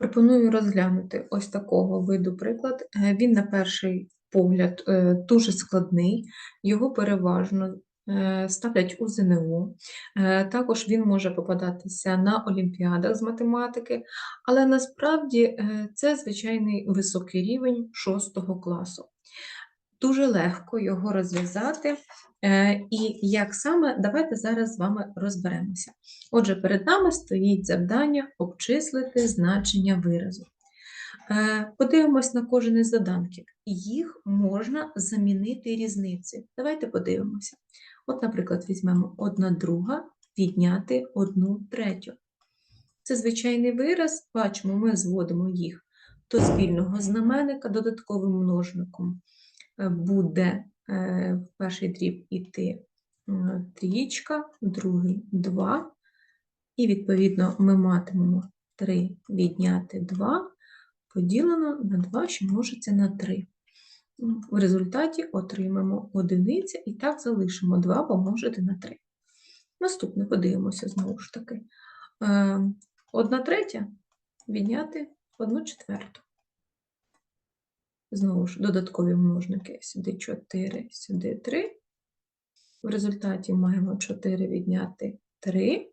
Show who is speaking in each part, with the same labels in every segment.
Speaker 1: Пропоную розглянути ось такого виду приклад. Е, Він, на перший погляд, е, дуже складний, його переважно е, ставлять у ЗНО. Також він може попадатися на олімпіадах з математики, але насправді це звичайний високий рівень 6 класу. Дуже легко його розв'язати. Е, І як саме, давайте зараз з вами розберемося. Отже, перед нами стоїть завдання обчислити значення виразу. Е, Подивимось на кожен із доданків. Їх можна замінити різницею. Давайте подивимося. От, наприклад, візьмемо 1 друга відняти 1 третю. Це звичайний вираз, бачимо, ми зводимо їх до спільного знаменника додатковим множником. Е, Буде е, в перший дріб іти е, трієчка, в другий 2. І, відповідно, ми матимемо 3 відняти 2 поділено на 2, що множиться на 3. В результаті отримаємо одиниця і так залишимо 2 помножити на 3. Наступне подивимося знову ж таки. 1 третя відняти 1 четверту. Знову ж додаткові множники сюди 4, сюди 3. В результаті маємо 4 відняти 3,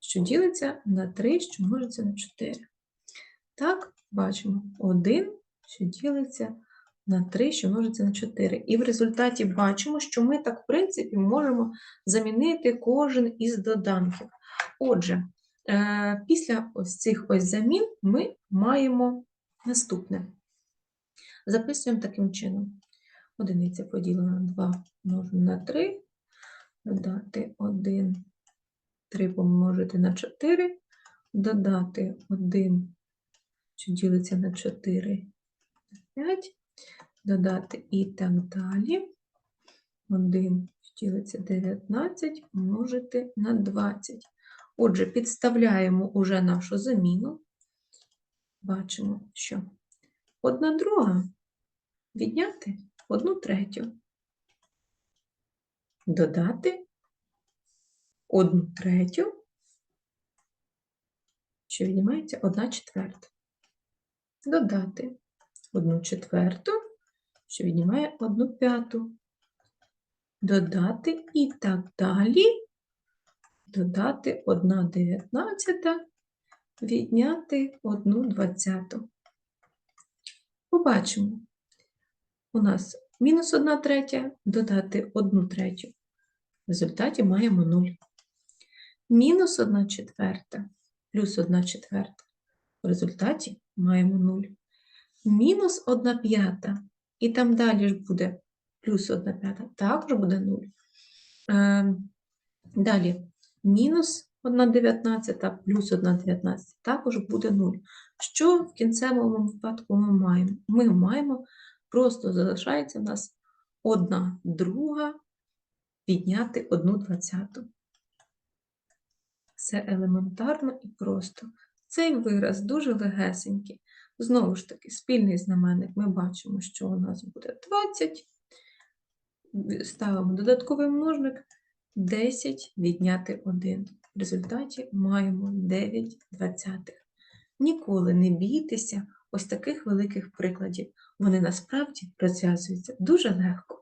Speaker 1: що ділиться на 3, що множиться на 4. Так, бачимо 1, що ділиться на 3, що множиться на 4. І в результаті бачимо, що ми так, в принципі, можемо замінити кожен із доданків. Отже, е, після ось цих ось замін ми маємо наступне. Записуємо таким чином. Одиниця поділена на 2 множимо на 3, додати 1, 3 помножити на 4, додати 1, що ділиться на 4, 5, додати і так далі. 1, що ділиться 19, помножити на 20. Отже, підставляємо уже нашу заміну. Бачимо, що Одна друга відняти одну третю. Додати одну третю, що віднімається одна четверта. Додати одну четверту, що віднімає одну п'яту. Додати і так далі. Додати одна дев'ятнадцята, відняти одну двадцяту. Побачимо. У нас мінус 1 третя, додати 1 третю. В результаті маємо 0. Мінус 1 четверта плюс 1 четверта. В результаті маємо 0. Мінус 1 п'ята. І там далі ж буде плюс 1 п'ята. Також буде 0. Е, далі мінус 1 дев'ятнадцята плюс 1 дев'ятнадцята також буде 0. Що в кінцевому випадку ми маємо? Ми маємо, просто залишається в нас одна друга підняти одну двадцяту. Все елементарно і просто. Цей вираз дуже легесенький. Знову ж таки, спільний знаменник ми бачимо, що у нас буде 20. Ставимо додатковий множник 10 відняти 1. В результаті маємо 9 двадцятих. Ніколи не бійтеся ось таких великих прикладів. Вони насправді розв'язуються дуже легко.